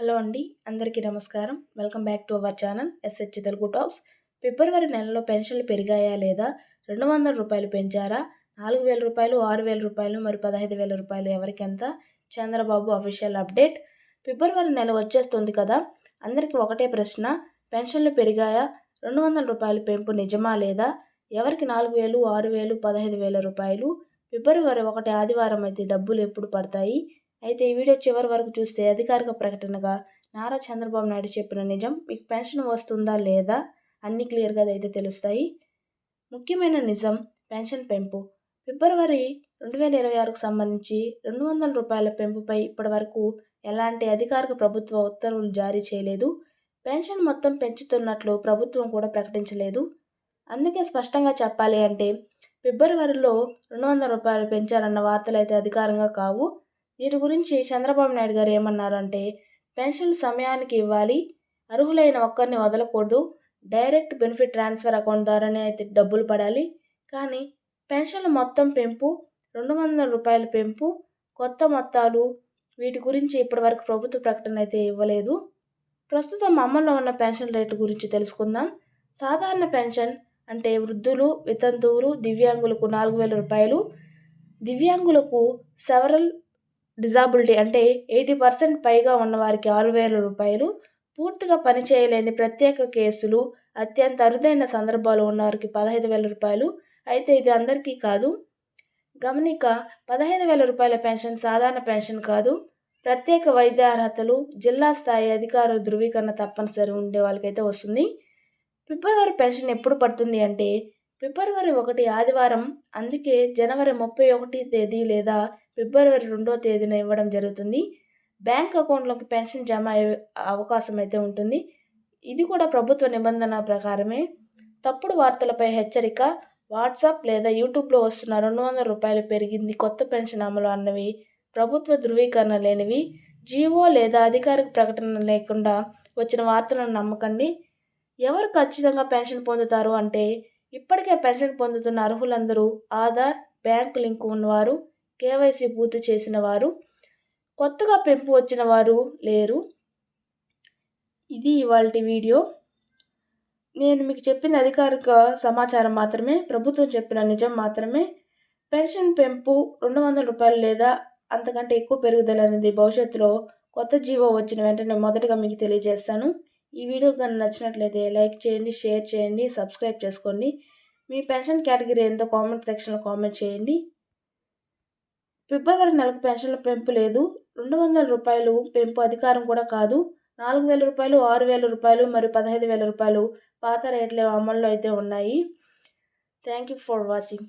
Hello అండి అందరికీ నమస్కారం. Welcome back to our channel S H Telugu talks. ఫిబ్రవరి నెలలో పెన్షన్లు పెరిగాయా లేదా? రెండు వందల రూపాయలు పెంచారా? నాలుగు వేల రూపాయలు ఆరు వేల రూపాయలు మరి పదహైదు వేల రూపాయలు ఎవరికి చంద్రబాబు అఫీషియల్ అప్డేట్ ఫిబ్రవరి నెల వచ్చేస్తుంది కదా? అందరికీ ఒకటే ప్రశ్న పెన్షన్లు పెరిగాయా? రెండు వందల రూపాయలు పెంపు నిజమా లేదా? ఎవరికి నాలుగు వేలు ఆరు వేలు పదహైదు వేల రూపాయలు? ఫిబ్రవరి ఒకటి ఆదివారం అయితే డబ్బులు ఎప్పుడు పడతాయి? అయితే ఈ వీడియో చివరి వరకు చూస్తే అధికారిక ప్రకటనగా నారా చంద్రబాబు నాయుడు చెప్పిన నిజం మీకు పెన్షన్ వస్తుందా లేదా అన్నీ క్లియర్గా అయితే తెలుస్తాయి. ముఖ్యమైన నిజం పెన్షన్ పెంపు. ఫిబ్రవరి రెండు వేల ఇరవై ఆరుకు సంబంధించి రెండు వందల రూపాయల పెంపుపై ఇప్పటివరకు ఎలాంటి అధికారిక ప్రభుత్వ ఉత్తర్వులు జారీ చేయలేదు. పెన్షన్ మొత్తం పెంచుతున్నట్లు ప్రభుత్వం కూడా ప్రకటించలేదు. అందుకే స్పష్టంగా చెప్పాలి అంటే ఫిబ్రవరిలో రెండు వందల రూపాయలు పెంచారన్న వార్తలు అయితే అధికారంగా కావు. వీటి గురించి చంద్రబాబు నాయుడు గారు ఏమన్నారంటే పెన్షన్ సమయానికి ఇవ్వాలి అర్హులైన ఒక్కరిని వదలకూడదు డైరెక్ట్ బెనిఫిట్ ట్రాన్స్ఫర్ అకౌంట్ ద్వారానే అయితే డబ్బులు పడాలి. కానీ పెన్షన్ల మొత్తం పెంపు రెండు వందల రూపాయల పెంపు కొత్త మొత్తాలు వీటి గురించి ఇప్పటివరకు ప్రభుత్వ ప్రకటన అయితే ఇవ్వలేదు. ప్రస్తుతం అమల్లో ఉన్న పెన్షన్ రేటు గురించి తెలుసుకుందాం. సాధారణ పెన్షన్ అంటే వృద్ధులు వితంతువులు దివ్యాంగులకు నాలుగు వేల రూపాయలు దివ్యాంగులకు సెవరల్ డిజాబిలిటీ అంటే ఎయిటీ పర్సెంట్ పైగా ఉన్నవారికి ఆరు వేల రూపాయలు పూర్తిగా పనిచేయలేని ప్రత్యేక కేసులు అత్యంత అరుదైన సందర్భాలు ఉన్నవారికి పదహైదు వేల రూపాయలు. అయితే ఇది అందరికీ కాదు. గమనిక పదహైదు వేల రూపాయల పెన్షన్ సాధారణ పెన్షన్ కాదు. ప్రత్యేక వైద్య అర్హతలు జిల్లా స్థాయి అధికారుల ధృవీకరణ తప్పనిసరి ఉండే వాళ్ళకైతే వస్తుంది. ఫిబ్రవరి పెన్షన్ ఎప్పుడు పడుతుంది అంటే ఫిబ్రవరి ఒకటి ఆదివారం అందుకే జనవరి ముప్పై ఒకటి తేదీ లేదా ఫిబ్రవరి రెండో తేదీన ఇవ్వడం జరుగుతుంది. బ్యాంక్ అకౌంట్లోకి పెన్షన్ జమ అయ్యే అవకాశం అయితే ఉంటుంది. ఇది కూడా ప్రభుత్వ నిబంధన ప్రకారమే. తప్పుడు వార్తలపై హెచ్చరిక వాట్సాప్ లేదా యూట్యూబ్లో వస్తున్న రెండు వందల రూపాయలు పెరిగింది కొత్త పెన్షన్ అమలు అన్నవి ప్రభుత్వ ధృవీకరణ లేనివి జీవో లేదా అధికారిక ప్రకటన లేకుండా వచ్చిన వార్తలను నమ్మకండి. ఎవరు ఖచ్చితంగా పెన్షన్ పొందుతారు అంటే ఇప్పటికే పెన్షన్ పొందుతున్న అర్హులందరూ ఆధార్ బ్యాంక్ లింక్ ఉన్నవారు. కేవైసీ పూర్తి చేసిన వారు కొత్తగా పెంపు వచ్చిన వారు లేరు. ఇది ఇవాళ వీడియో. నేను మీకు చెప్పిన అధికారిక సమాచారం మాత్రమే ప్రభుత్వం చెప్పిన నిజం మాత్రమే. పెన్షన్ పెంపు రెండు వందల రూపాయలు లేదా అంతకంటే ఎక్కువ పెరుగుదల అనేది భవిష్యత్తులో కొత్త జీవో వచ్చిన వెంటనే మొదటగా మీకు తెలియజేస్తాను. ఈ వీడియో కానీ నచ్చినట్లయితే లైక్ చేయండి షేర్ చేయండి సబ్స్క్రైబ్ చేసుకోండి. మీ పెన్షన్ కేటగిరీ ఎంతో కామెంట్ సెక్షన్లో కామెంట్ చేయండి. ఫిబ్రవరి నెలకు పెన్షన్ల పెంపు లేదు. రెండు వందల రూపాయలు పెంపు అధికారం కూడా కాదు. నాలుగు వేల రూపాయలు ఆరు వేల రూపాయలు మరియు పదహైదు వేల రూపాయలు పాత రేట్లు అమల్లో అయితే ఉన్నాయి. Thank you for watching.